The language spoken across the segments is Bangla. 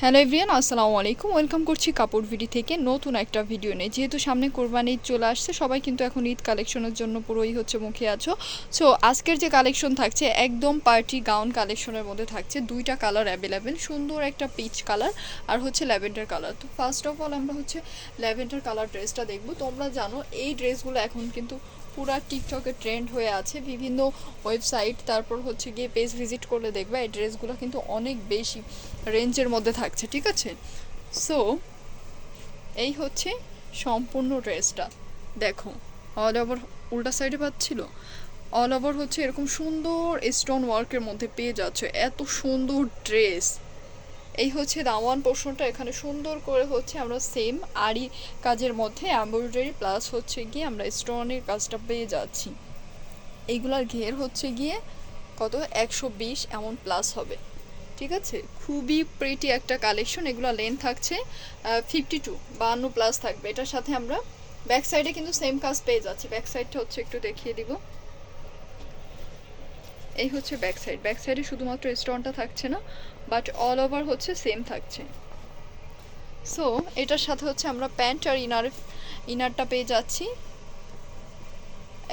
হ্যালো এভরিয়ান আসসালামু আলাইকুম। ওয়েলকাম করছি কাপড় ভিডি থেকে নতুন একটা ভিডিও নিয়ে। যেহেতু সামনে কোরবানি ঈদ চলে আসছে, সবাই কিন্তু এখন ঈদ কালেকশনের জন্য পুরোই হচ্ছে মুখে আছো। সো আজকের যে কালেকশন থাকছে, একদম পার্টি গাউন কালেকশনের মধ্যে থাকছে। দুইটা কালার অ্যাভেলেবেল সুন্দর একটা পিচ কালার আর হচ্ছে ল্যাভেন্ডার কালার। তো ফার্স্ট অফ অল আমরা হচ্ছে ল্যাভেন্ডার কালার ড্রেসটা দেখব। তোমরা জানো, এই ড্রেসগুলো এখন কিন্তু পুরা টিকটকে ট্রেন্ড হয়ে আছে। বিভিন্ন ওয়েবসাইট তারপর হচ্ছে গিয়ে পেজ ভিজিট করলে দেখবে, এই ড্রেসগুলো কিন্তু অনেক বেশি রেঞ্জের মধ্যে থাকছে, ঠিক আছে? সো এই হচ্ছে সম্পূর্ণ ড্রেসটা। দেখো অল ওভার উল্টা সাইডে পাচ্ছিল। অল ওভার হচ্ছে এরকম সুন্দর স্টোন ওয়ার্কের মধ্যে পেয়ে যাচ্ছে, এত সুন্দর ড্রেস এই হচ্ছে দাওয়ান পোর্শনটা, এখানে সুন্দর করে হচ্ছে আমরা সেম আড়ি কাজের মধ্যে এমব্রয়ডারি প্লাস হচ্ছে গিয়ে আমরা স্টোনের কাজটা পেয়ে যাচ্ছি। এইগুলার ঘের হচ্ছে গিয়ে কত? একশো বিশ এমন প্লাস হবে। ঠিক আছে? খুবই প্রিটি একটা কালেকশন এগুলো লেন থাকছে ফিফটি টু বান্ন প্লাস থাকবে। এটার সাথে আমরা ব্যাক সাইডে কিন্তু সেম কাজ পেয়ে যাচ্ছি। ব্যাক সাইডটা হচ্ছে একটু দেখিয়ে দিব। এই হচ্ছে ব্যাক সাইড ব্যাক সাইডে শুধুমাত্র স্টোনটা থাকছে না বাট অল ওভার হচ্ছে সেম থাকছে। সো এটার সাথে হচ্ছে আমরা প্যান্ট আর ইনার ইনারটা পেয়ে যাচ্ছি।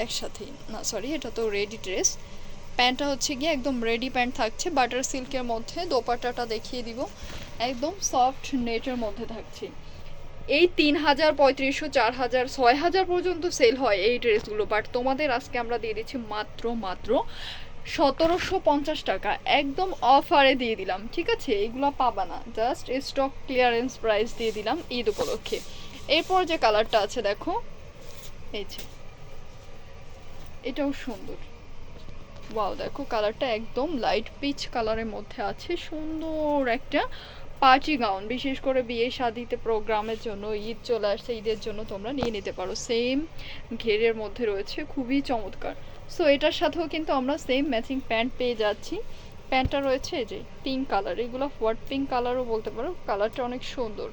একসাথেই। না সরি এটা তো রেডি ড্রেস প্যান্টটা হচ্ছে গিয়ে একদম রেডি প্যান্ট থাকছে বাটার সিল্কের মধ্যে, দোপাট্টাটা দেখিয়ে দিব। একদম সফট নেটের মধ্যে থাকছে। এই তিন হাজার, পঁয়ত্রিশশো, চার হাজার, ছয় হাজার পর্যন্ত সেল হয় এই ড্রেসগুলো বাট তোমাদের আজকে আমরা দিয়ে দিচ্ছি মাত্র মাত্র সতেরোশো পঞ্চাশ টাকা। একদম অফারে দিয়ে দিলাম, ঠিক আছে? এগুলো পাবা না জাস্ট স্টক ক্লিয়ারেন্স প্রাইস দিয়ে দিলাম ঈদ উপলক্ষে। এরপর যে কালারটা আছে, দেখো, এই যে, এটাও সুন্দর। ওয়াও দেখো কালারটা একদম লাইট পিচ কালারের মধ্যে আছে। সুন্দর একটা পার্টি গাউন বিশেষ করে বিয়ে শাদিতে প্রোগ্রামের জন্য, ঈদ চলে আসছে, ঈদের জন্য তোমরা নিয়ে নিতে পারো। সেম ঘেরের মধ্যে রয়েছে, খুবই চমৎকার। সো এটার সাথেও কিন্তু আমরা সেম ম্যাচিং প্যান্ট পেয়ে যাচ্ছি। প্যান্টটা রয়েছে যে পিঙ্ক কালার এগুলো হোয়াট পিঙ্ক কালারও বলতে পারো। কালারটা অনেক সুন্দর।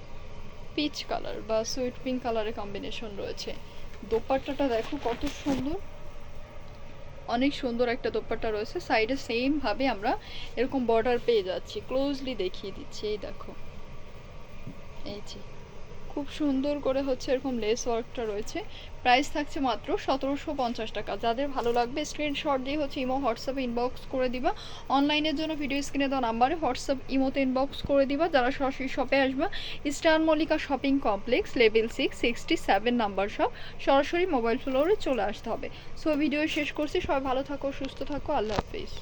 পিচ কালার বা সুইট পিঙ্ক কালারের কম্বিনেশন রয়েছে। দোপাট্টাটা দেখো কত সুন্দর। অনেক সুন্দর একটা দোপাট্টা রয়েছে। সাইডে সেম ভাবে আমরা এরকম বর্ডার পেয়ে যাচ্ছি। ক্লোজলি দেখিয়ে দিচ্ছি, এই দেখো। এই যে। খুব সুন্দর করে হচ্ছে এরকম লেস ওয়ার্কটা রয়েছে। প্রাইস থাকছে মাত্র সতেরোশো পঞ্চাশ টাকা। যাদের ভালো লাগবে স্ক্রিনশট দিয়ে হচ্ছে ইমো হোয়াটসঅ্যাপে ইনবক্স করে দিবা। অনলাইনের জন্য ভিডিও স্ক্রিনে দেওয়া নাম্বারে হোয়াটসঅ্যাপ ইমোতে ইনবক্স করে দিবা। যারা সরাসরি শপে আসবে star Mallika shopping complex level six sixty seven number shop সরাসরি মোবাইল ফ্লোরে চলে আসতে হবে। সো ভিডিও শেষ করছি। সবাই ভালো থাকো, সুস্থ থাকো। আল্লাহ হাফিজ।